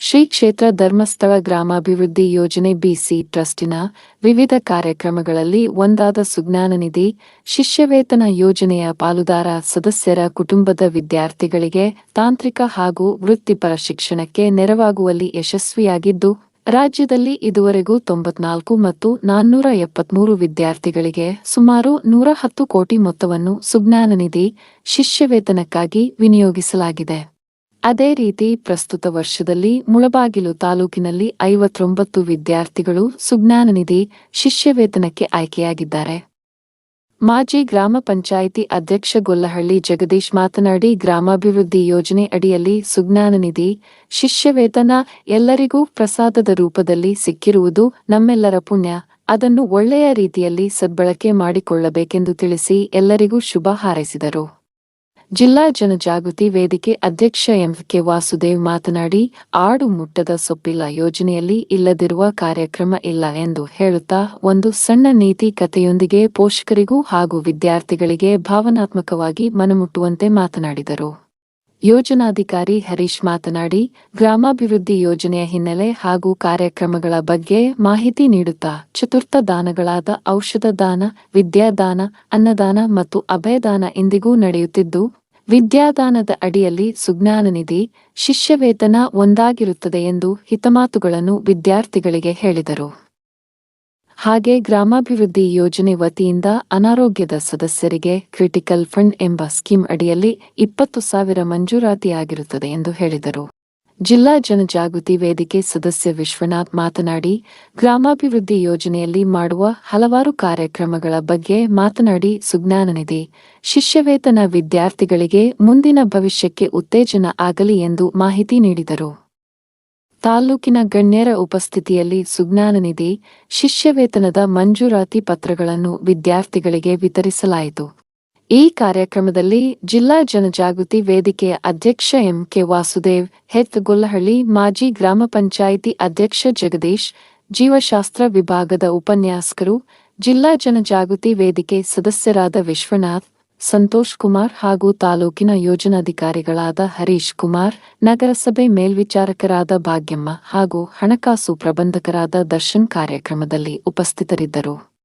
ಶ್ರೀ ಕ್ಷೇತ್ರ ಧರ್ಮಸ್ಥಳ ಗ್ರಾಮಾಭಿವೃದ್ಧಿ ಯೋಜನೆ ಬಿಸಿ ಟ್ರಸ್ಟಿನ ವಿವಿಧ ಕಾರ್ಯಕ್ರಮಗಳಲ್ಲಿ ಒಂದಾದ ಸುಜ್ಞಾನ ನಿಧಿ, ಶಿಷ್ಯವೇತನ ಯೋಜನೆಯ ಪಾಲುದಾರ ಸದಸ್ಯರ ಕುಟುಂಬದ ವಿದ್ಯಾರ್ಥಿಗಳಿಗೆ ತಾಂತ್ರಿಕ ಹಾಗೂ ವೃತ್ತಿಪರ ಶಿಕ್ಷಣಕ್ಕೆ ನೆರವಾಗುವಲ್ಲಿ ಯಶಸ್ವಿಯಾಗಿದ್ದು, ರಾಜ್ಯದಲ್ಲಿ ಇದುವರೆಗೂ ತೊಂಬತ್ನಾಲ್ಕು ಮತ್ತು ನಾನ್ನೂರ ಎಪ್ಪತ್ಮೂರು ವಿದ್ಯಾರ್ಥಿಗಳಿಗೆ ಸುಮಾರು ನೂರ ಹತ್ತು ಕೋಟಿ ಮೊತ್ತವನ್ನು ಸುಜ್ಞಾನ ನಿಧಿ, ಶಿಷ್ಯವೇತನಕ್ಕಾಗಿ ವಿನಿಯೋಗಿಸಲಾಗಿದೆ. ಅದೇ ರೀತಿ ಪ್ರಸ್ತುತ ವರ್ಷದಲ್ಲಿ ಮುಳಬಾಗಿಲು ತಾಲೂಕಿನಲ್ಲಿ ಐವತ್ತೊಂಬತ್ತು ವಿದ್ಯಾರ್ಥಿಗಳು ಸುಜ್ಞಾನ ನಿಧಿ ಶಿಷ್ಯವೇತನಕ್ಕೆ ಆಯ್ಕೆಯಾಗಿದ್ದಾರೆ. ಮಾಜಿ ಗ್ರಾಮ ಪಂಚಾಯಿತಿ ಅಧ್ಯಕ್ಷ ಗೊಲ್ಲಹಳ್ಳಿ ಜಗದೀಶ್ ಮಾತನಾಡಿ, ಗ್ರಾಮಾಭಿವೃದ್ಧಿ ಯೋಜನೆ ಅಡಿಯಲ್ಲಿ ಸುಜ್ಞಾನ ನಿಧಿ ಶಿಷ್ಯವೇತನ ಎಲ್ಲರಿಗೂ ಪ್ರಸಾದದ ರೂಪದಲ್ಲಿ ಸಿಕ್ಕಿರುವುದು ನಮ್ಮೆಲ್ಲರ ಪುಣ್ಯ. ಅದನ್ನು ಒಳ್ಳೆಯ ರೀತಿಯಲ್ಲಿ ಸದ್ಬಳಕೆ ಮಾಡಿಕೊಳ್ಳಬೇಕೆಂದು ತಿಳಿಸಿ ಎಲ್ಲರಿಗೂ ಶುಭ ಹಾರೈಸಿದರು. ಜಿಲ್ಲಾ ಜನಜಾಗೃತಿ ವೇದಿಕೆ ಅಧ್ಯಕ್ಷ ಎಂಕೆ ವಾಸುದೇವ್ ಮಾತನಾಡಿ, ಆಡು ಮುಟ್ಟದ ಸೊಪ್ಪಿಲ್ಲ ಯೋಜನೆಯಲ್ಲಿ ಇಲ್ಲದಿರುವ ಕಾರ್ಯಕ್ರಮ ಇಲ್ಲ ಎಂದು ಹೇಳುತ್ತಾ, ಒಂದು ಸಣ್ಣ ನೀತಿ ಕಥೆಯೊಂದಿಗೆ ಪೋಷಕರಿಗೂ ಹಾಗೂ ವಿದ್ಯಾರ್ಥಿಗಳಿಗೆ ಭಾವನಾತ್ಮಕವಾಗಿ ಮನಮುಟ್ಟುವಂತೆ ಮಾತನಾಡಿದರು. ಯೋಜನಾಧಿಕಾರಿ ಹರೀಶ್ ಮಾತನಾಡಿ, ಗ್ರಾಮಾಭಿವೃದ್ಧಿ ಯೋಜನೆಯ ಹಿನ್ನೆಲೆ ಹಾಗೂ ಕಾರ್ಯಕ್ರಮಗಳ ಬಗ್ಗೆ ಮಾಹಿತಿ ನೀಡುತ್ತಾ, ಚತುರ್ಥ ದಾನಗಳಾದ ಔಷಧ ದಾನ, ವಿದ್ಯಾದಾನ, ಅನ್ನದಾನ ಮತ್ತು ಅಭಯದಾನ ಇಂದಿಗೂ ನಡೆಯುತ್ತಿದ್ದು ವಿದ್ಯಾದಾನದ ಅಡಿಯಲ್ಲಿ ಸುಜ್ಞಾನ ನಿಧಿ ಶಿಷ್ಯವೇತನ ಒಂದಾಗಿರುತ್ತದೆ ಎಂದು ಹಿತಮಾತುಗಳನ್ನು ವಿದ್ಯಾರ್ಥಿಗಳಿಗೆ ಹೇಳಿದರು. ಹಾಗೆ ಗ್ರಾಮಾಭಿವೃದ್ಧಿ ಯೋಜನೆ ವತಿಯಿಂದ ಅನಾರೋಗ್ಯದ ಸದಸ್ಯರಿಗೆ ಕ್ರಿಟಿಕಲ್ ಫಂಡ್ ಎಂಬ ಸ್ಕೀಮ್ ಅಡಿಯಲ್ಲಿ ಇಪ್ಪತ್ತು ಸಾವಿರ ಮಂಜೂರಾತಿಯಾಗಿರುತ್ತದೆ ಎಂದು ಹೇಳಿದರು. ಜಿಲ್ಲಾ ಜನಜಾಗೃತಿ ವೇದಿಕೆ ಸದಸ್ಯ ವಿಶ್ವನಾಥ್ ಮಾತನಾಡಿ, ಗ್ರಾಮಾಭಿವೃದ್ಧಿ ಯೋಜನೆಯಲ್ಲಿ ಮಾಡುವ ಹಲವಾರು ಕಾರ್ಯಕ್ರಮಗಳ ಬಗ್ಗೆ ಮಾತನಾಡಿ ಸುಜ್ಞಾನ ನಿಧಿ ಶಿಷ್ಯವೇತನ ವಿದ್ಯಾರ್ಥಿಗಳಿಗೆ ಮುಂದಿನ ಭವಿಷ್ಯಕ್ಕೆ ಉತ್ತೇಜನ ಆಗಲಿ ಎಂದು ಮಾಹಿತಿ ನೀಡಿದರು. ತಾಲೂಕಿನ ಗಣ್ಯರ ಉಪಸ್ಥಿತಿಯಲ್ಲಿ ಸುಜ್ಞಾನನಿಧಿ ಶಿಷ್ಯವೇತನದ ಮಂಜೂರಾತಿ ಪತ್ರಗಳನ್ನು ವಿದ್ಯಾರ್ಥಿಗಳಿಗೆ ವಿತರಿಸಲಾಯಿತು. ಈ ಕಾರ್ಯಕ್ರಮದಲ್ಲಿ ಜಿಲ್ಲಾ ಜನಜಾಗೃತಿ ವೇದಿಕೆಯ ಅಧ್ಯಕ್ಷ ಎಂ ಕೆ ವಾಸುದೇವ್, ಹೆತ್ ಗೊಲ್ಲಹಳ್ಳಿ ಮಾಜಿ ಗ್ರಾಮ ಪಂಚಾಯಿತಿ ಅಧ್ಯಕ್ಷ ಜಗದೀಶ್, ಜೀವಶಾಸ್ತ್ರ ವಿಭಾಗದ ಉಪನ್ಯಾಸಕರು, ಜಿಲ್ಲಾ ಜನಜಾಗೃತಿ ವೇದಿಕೆ ಸದಸ್ಯರಾದ ವಿಶ್ವನಾಥ್, ಸಂತೋಷ್ ಕುಮಾರ್ ಹಾಗೂ ತಾಲೂಕಿನ ಯೋಜನಾಧಿಕಾರಿಗಳಾದ ಹರೀಶ್ ಕುಮಾರ್, ನಗರಸಭೆ ಮೇಲ್ವಿಚಾರಕರಾದ ಭಾಗ್ಯಮ್ಮ ಹಾಗೂ ಹಣಕಾಸು ಪ್ರಬಂಧಕರಾದ ದರ್ಶನ್ ಕಾರ್ಯಕ್ರಮದಲ್ಲಿ ಉಪಸ್ಥಿತರಿದ್ದರು.